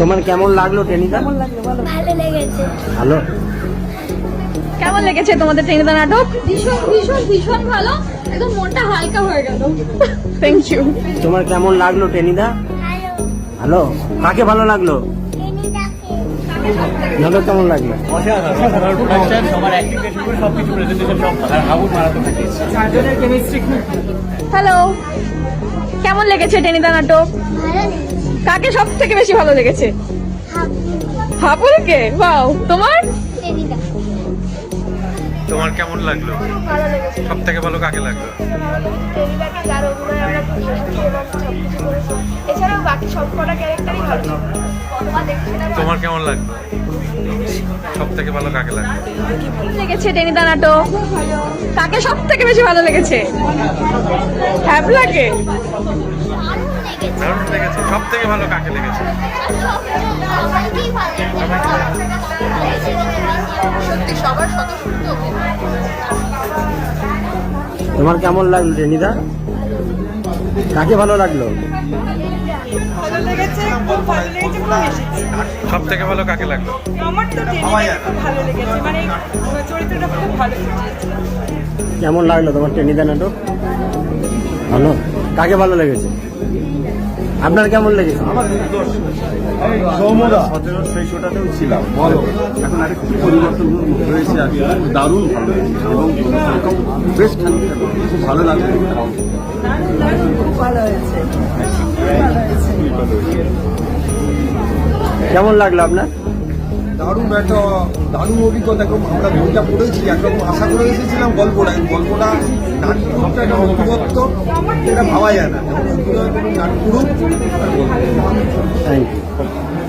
তোমার কেমন লাগল টেনিদা ভালো লেগেছে। ভালো? কেমন লেগেছে তোমাদের টেনিদা নাটক? ভীষণ ভীষণ ভীষণ ভালো। একদম মনটা হালকা হয়ে গেল। থ্যাংক ইউ তোমার কেমন লাগল টেনিদা ভালো। কাকে ভালো লাগল? টেনিদাকে নলো কেমন লাগল? হ্যালো কেমন লেগেছে টেনিদা নাটক? কাকে সব থেকে বেশি ভালো লেগেছে? হাপুরকে বাও তোমার? তোমার কেমন লাগল? সব থেকে ভালো কাকে লাগল? তোমার কেমন লাগল? সব থেকে ভালো কাকে লাগল? লেগেছে টেনিদা নাটক। কাকে সব থেকে বেশি ভালো লেগেছে? হ্যাপলাকে দারুণ লেগেছে সব থেকে ভালো কাকে লেগেছে সবাইকেই ভালো লেগেছে সত্যি সবার স্বতঃস্ফূর্ত তোমার কেমন লাগল টেনিদা কাকে ভালো লাগল? সব থেকে ভালো কাকে লাগল আমার তো ভালো লেগেছে মানে চরিত্রটা খুব ভালো কেমন লাগল তোমার টেনিদা নাটক? ভালো? কাকে ভালো লেগেছে? আপনার কেমন লেগেছে? সতেরো সেই ছিলাম। বলো এখন আরেকটু পরিবর্তন হয়েছে আর কি। দারুণ ভালো এবং বেশ খুব ভালো লাগছে খুব ভালো হয়েছে। কেমন লাগল আপনার? দারুণ একটা দারুণ অভিজ্ঞতা। এবং আমরা বইটা পড়েছি, একরকম আশা করে এসেছিলাম গল্পটা। গল্পটা নাট্যরূপটা একটা নতুনত্ব এটা ভাবা যায় না। অভিনয় থ্যাংক ইউ